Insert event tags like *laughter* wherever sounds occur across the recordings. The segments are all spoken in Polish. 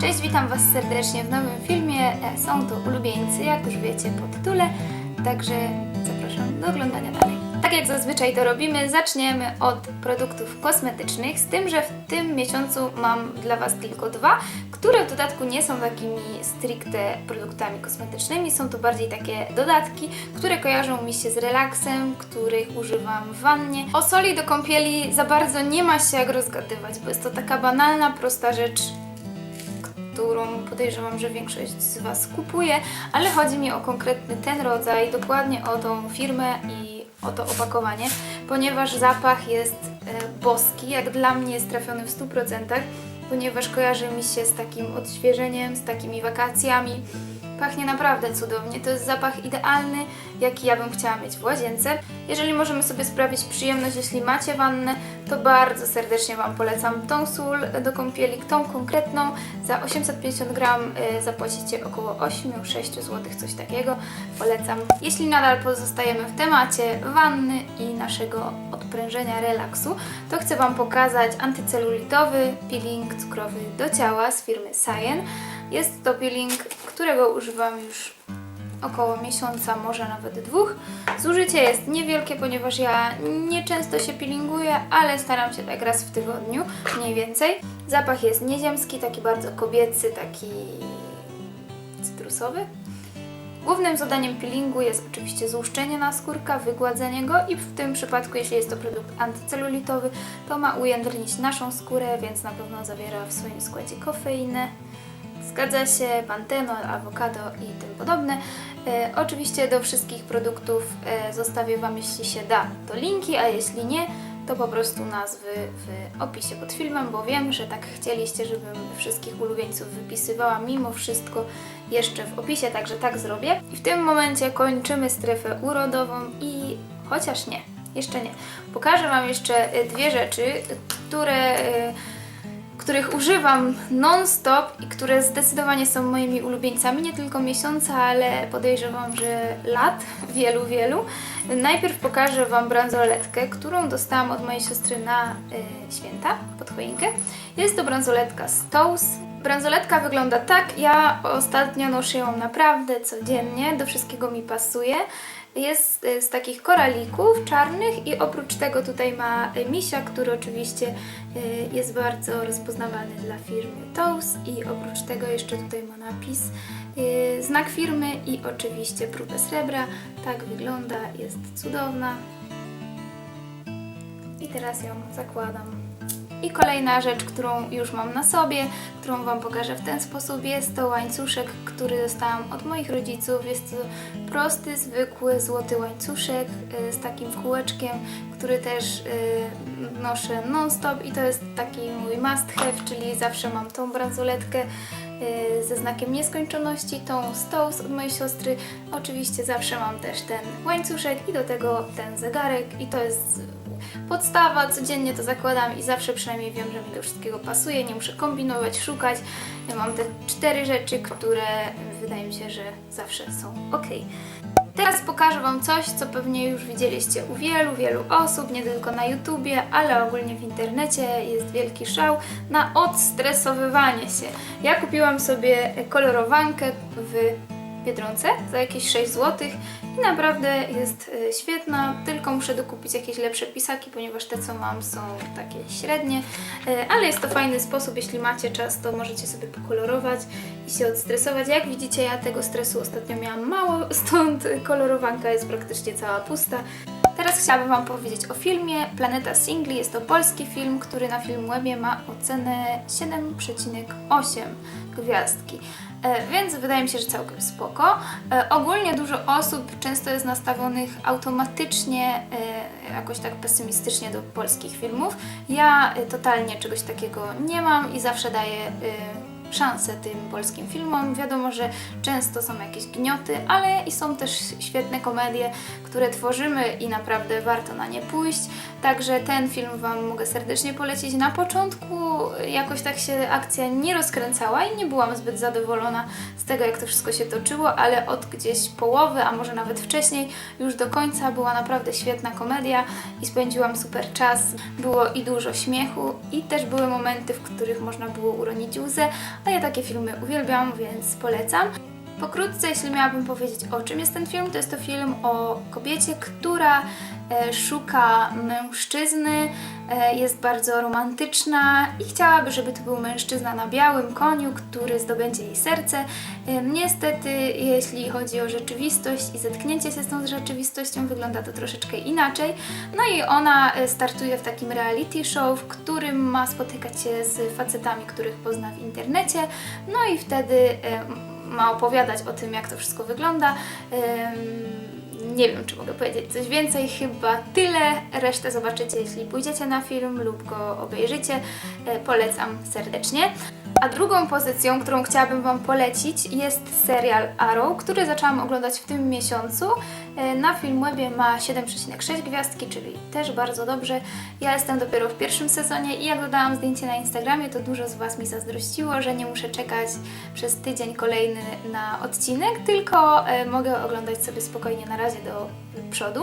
Cześć, witam Was serdecznie w nowym filmie. E, Są to ulubieńcy, jak już wiecie po tytule, także zapraszam do oglądania dalej. Tak jak zazwyczaj to robimy, zaczniemy od produktów kosmetycznych, z tym, że w tym miesiącu mam dla Was tylko dwa, które w dodatku nie są takimi stricte produktami kosmetycznymi, są to bardziej takie dodatki, które kojarzą mi się z relaksem, których używam w wannie. O soli do kąpieli za bardzo nie ma się jak rozgadywać, bo jest to taka banalna, prosta rzecz, którą podejrzewam, że większość z Was kupuje, ale chodzi mi o konkretny ten rodzaj, dokładnie o tą firmę i o to opakowanie, ponieważ zapach jest e, boski, jak dla mnie jest trafiony w 100%, ponieważ kojarzy mi się z takim odświeżeniem, z takimi wakacjami. Pachnie naprawdę cudownie. To jest zapach idealny, jaki ja bym chciała mieć w łazience. Jeżeli możemy sobie sprawić przyjemność, jeśli macie wannę, to bardzo serdecznie Wam polecam tą sól do kąpieli, tą konkretną. Za 850 gram y, zapłacicie około 8-6 zł, coś takiego. Polecam. Jeśli nadal pozostajemy w temacie wanny i naszego odprężenia, relaksu, to chcę Wam pokazać antycelulitowy peeling cukrowy do ciała z firmy Cyan. Jest to peeling, którego używam już około miesiąca, może nawet dwóch. Zużycie jest niewielkie, ponieważ ja nie często się peelinguję, ale staram się tak raz w tygodniu, mniej więcej. Zapach jest nieziemski, taki bardzo kobiecy, taki cytrusowy. Głównym zadaniem peelingu jest oczywiście złuszczenie naskórka, wygładzenie go i w tym przypadku, jeśli jest to produkt antycelulitowy, to ma ujędrnić naszą skórę, więc na pewno zawiera w swoim składzie kofeinę. Zgadza się, pantenol, awokado i tym podobne. E, oczywiście do wszystkich produktów e, zostawię Wam, jeśli się da, to linki, a jeśli nie, to po prostu nazwy w opisie pod filmem, bo wiem, że tak chcieliście, żebym wszystkich ulubieńców wypisywała mimo wszystko jeszcze w opisie, także tak zrobię. I w tym momencie kończymy strefę urodową i chociaż nie, jeszcze nie. Pokażę Wam jeszcze e, dwie rzeczy, które e, których używam non-stop i które zdecydowanie są moimi ulubieńcami, nie tylko miesiąca, ale podejrzewam, że lat, wielu, wielu. Najpierw pokażę Wam bransoletkę, którą dostałam od mojej siostry na y, święta, pod choinkę. Jest to bransoletka z Toast. Bransoletka wygląda tak, ja ostatnio noszę ją naprawdę codziennie, do wszystkiego mi pasuje. Jest y, z takich koralików czarnych i oprócz tego tutaj ma y, misia, który oczywiście y, jest bardzo rozpoznawalny dla firmy Toast i oprócz tego jeszcze tutaj ma napis znak firmy i oczywiście próbę srebra. Tak wygląda, jest cudowna. I teraz ją zakładam. I kolejna rzecz, którą już mam na sobie, którą Wam pokażę w ten sposób, jest to łańcuszek, który dostałam od moich rodziców. Jest to prosty, zwykły, złoty łańcuszek y, z takim kółeczkiem, który też y, noszę non-stop i to jest taki mój must have, czyli zawsze mam tą bransoletkę ze znakiem nieskończoności, tą Stones od mojej siostry. Oczywiście zawsze mam też ten łańcuszek i do tego ten zegarek i to jest podstawa, codziennie to zakładam i zawsze przynajmniej wiem, że mi do wszystkiego pasuje, nie muszę kombinować, szukać. Ja mam te cztery rzeczy, które wydaje mi się, że zawsze są ok. Teraz pokażę Wam coś, co pewnie już widzieliście u wielu, wielu osób, nie tylko na YouTubie, ale ogólnie w internecie. Jest wielki szał na odstresowywanie się. Ja kupiłam sobie kolorowankę w Biedronce za jakieś 6 zł i naprawdę jest e, świetna, tylko muszę dokupić jakieś lepsze pisaki, ponieważ te co mam są takie średnie, E, ale jest to fajny sposób, jeśli macie czas, to możecie sobie pokolorować i się odstresować. Jak widzicie, ja tego stresu ostatnio miałam mało, *laughs* stąd kolorowanka jest praktycznie cała pusta. Teraz chciałabym Wam powiedzieć o filmie Planeta Singli. Jest to polski film, który na Filmwebie ma ocenę 7,8 gwiazdki. E, więc wydaje mi się, że całkiem spoko. E, ogólnie dużo osób często jest nastawionych automatycznie, e, jakoś tak pesymistycznie do polskich filmów. Ja e, totalnie czegoś takiego nie mam i zawsze daję e, szansę tym polskim filmom. Wiadomo, że często są jakieś gnioty, ale i są też świetne komedie, które tworzymy i naprawdę warto na nie pójść. Także ten film Wam mogę serdecznie polecić. Na początku jakoś tak się akcja nie rozkręcała i nie byłam zbyt zadowolona z tego, jak to wszystko się toczyło, ale od gdzieś połowy, a może nawet wcześniej, już do końca była naprawdę świetna komedia i spędziłam super czas. Było i dużo śmiechu i też były momenty, w których można było uronić łzę, a ja takie filmy uwielbiam, więc polecam. Pokrótce, jeśli miałabym powiedzieć o czym jest ten film, to jest to film o kobiecie, która e, szuka mężczyzny, e, jest bardzo romantyczna i chciałaby, żeby to był mężczyzna na białym koniu, który zdobędzie jej serce. E, niestety, jeśli chodzi o rzeczywistość i zetknięcie się z tą rzeczywistością, wygląda to troszeczkę inaczej. No i ona startuje w takim reality show, w którym ma spotykać się z facetami, których pozna w internecie. No i wtedy ma opowiadać o tym, jak to wszystko wygląda. Nie wiem, czy mogę powiedzieć coś więcej, chyba tyle. Resztę zobaczycie, jeśli pójdziecie na film lub go obejrzycie. E, Polecam serdecznie. A drugą pozycją, którą chciałabym Wam polecić, jest serial Arrow, który zaczęłam oglądać w tym miesiącu. E, Na Filmwebie ma 7,6 gwiazdki, czyli też bardzo dobrze. Ja jestem dopiero w pierwszym sezonie i jak dodałam zdjęcie na Instagramie, to dużo z Was mi zazdrościło, że nie muszę czekać przez tydzień kolejny na odcinek, tylko e, mogę oglądać sobie spokojnie na razie do przodu.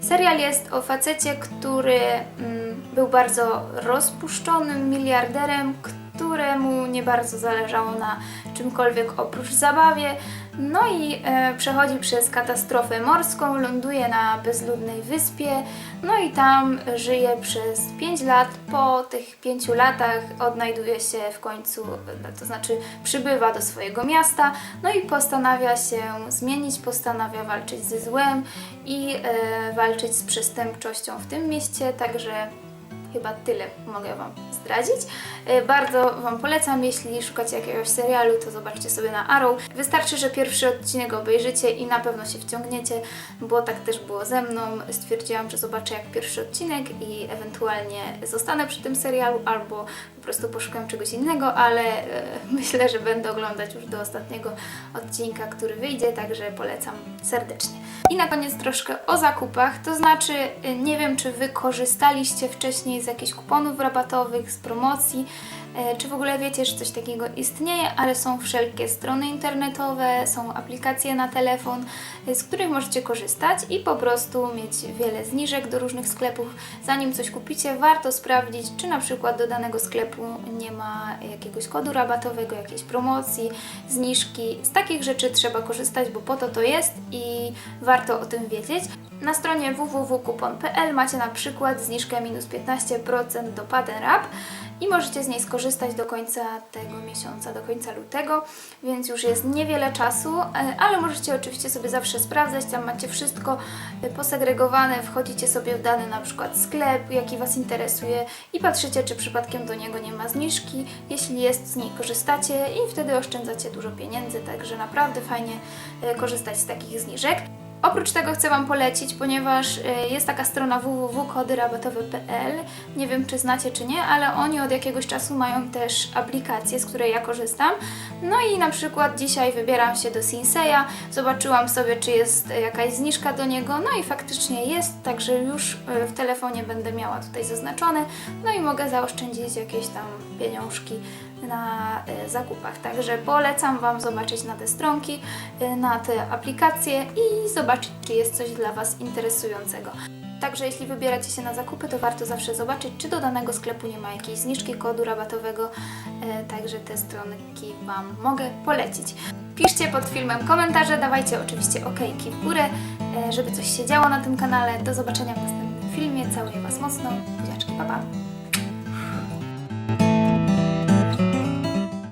Serial jest o facecie, który mm, był bardzo rozpuszczonym miliarderem, któremu nie bardzo zależało na czymkolwiek oprócz zabawie. No i e, przechodzi przez katastrofę morską, ląduje na bezludnej wyspie, no i tam żyje przez 5 lat. Po tych 5 latach odnajduje się w końcu, e, to znaczy przybywa do swojego miasta, no i postanawia się zmienić, postanawia walczyć ze złem i e, walczyć z przestępczością w tym mieście, także Chyba tyle mogę Wam zdradzić. E, Bardzo Wam polecam, jeśli szukacie jakiegoś serialu, to zobaczcie sobie na Arrow. Wystarczy, że pierwszy odcinek obejrzycie i na pewno się wciągniecie, bo tak też było ze mną. Stwierdziłam, że zobaczę jak pierwszy odcinek i ewentualnie zostanę przy tym serialu albo po prostu poszukam czegoś innego, ale e, *laughs* myślę, że będę oglądać już do ostatniego odcinka, który wyjdzie, także polecam serdecznie. I na koniec troszkę o zakupach, to znaczy y, nie wiem, czy Wy korzystaliście wcześniej z jakichś kuponów rabatowych, z promocji, e, czy w ogóle wiecie, że coś takiego istnieje, ale są wszelkie strony internetowe, są aplikacje na telefon, y, z których możecie korzystać i po prostu mieć wiele zniżek do różnych sklepów. Zanim coś kupicie, warto sprawdzić, czy na przykład do danego sklepu nie ma jakiegoś kodu rabatowego, jakiejś promocji, zniżki. Z takich rzeczy trzeba korzystać, bo po to to jest i warto o tym wiedzieć. Na stronie www.kupon.pl macie na przykład zniżkę minus 15% do Pattern Rap i możecie z niej skorzystać do końca tego miesiąca, do końca lutego, więc już jest niewiele czasu, e, ale możecie oczywiście sobie zawsze sprawdzać, tam macie wszystko e, posegregowane, wchodzicie sobie w dany na przykład sklep, jaki Was interesuje i patrzycie, czy przypadkiem do niego nie ma zniżki. Jeśli jest, z niej korzystacie i wtedy oszczędzacie dużo pieniędzy, także naprawdę fajnie e, korzystać z takich zniżek. Oprócz tego chcę Wam polecić, ponieważ y, jest taka strona www.kodyrabatowe.pl. Nie wiem, czy znacie, czy nie, ale oni od jakiegoś czasu mają też aplikację, z której ja korzystam. No i na przykład dzisiaj wybieram się do Sinseya, zobaczyłam sobie, czy jest jakaś zniżka do niego, no i faktycznie jest, także już y, w telefonie będę miała tutaj zaznaczone, no i mogę zaoszczędzić jakieś tam pieniążki na e, zakupach. Także polecam Wam zobaczyć na te stronki, e, na te aplikacje i zobaczyć, czy jest coś dla Was interesującego. Także jeśli wybieracie się na zakupy, to warto zawsze zobaczyć, czy do danego sklepu nie ma jakiejś zniżki kodu rabatowego. E, Także te stronki Wam mogę polecić. Piszcie pod filmem komentarze, dawajcie oczywiście okejki w górę, żeby coś się działo na tym kanale. Do zobaczenia w następnym filmie. Całuję Was mocno. Buziaczki, pa pa!